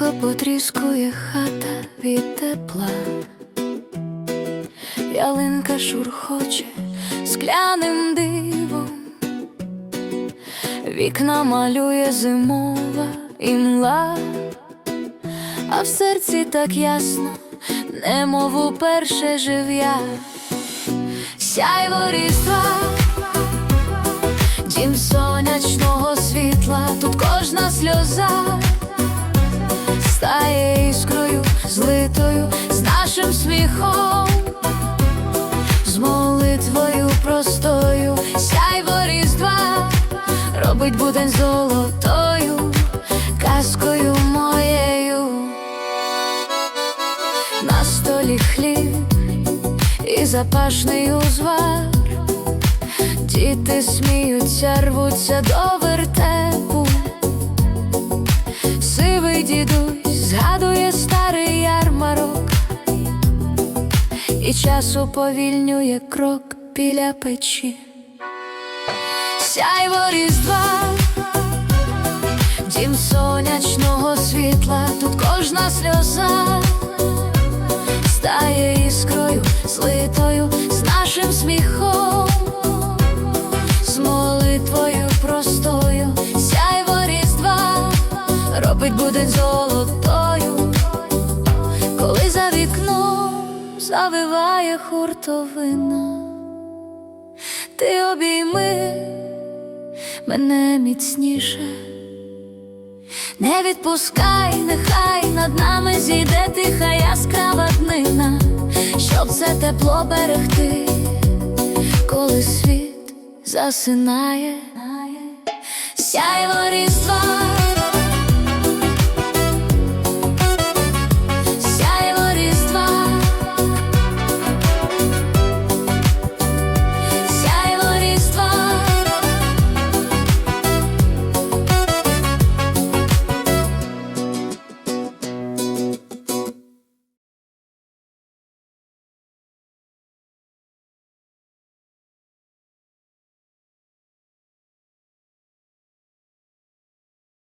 потріскує хата від тепла, ялинка шурхоче скляним дивом, вікна малює зимова імла, а в серці так ясно, немов уперше жив я, сяйво різдва. Дім сонячного світла, тут кожна сльоза злитою з нашим сміхом, з молитвою простою, сяйво різдва робить будень золотою, казкою моєю, на столі хліб і запашний узвар. Діти сміються, рвуться до вертепу. І час уповільнює крок біля печі. Сяйво різдва, дім сонячного світла, тут кожна сльоза стає іскрою, злитою з нашим сміхом з молитвою простою, сяйво різдва робить будень золотою, коли за вікном завиває хуртовина, ти обійми мене міцніше. Не відпускай, нехай над нами зійде тиха яскрава днина, щоб це тепло берегти, коли світ засинає, сяйво різдва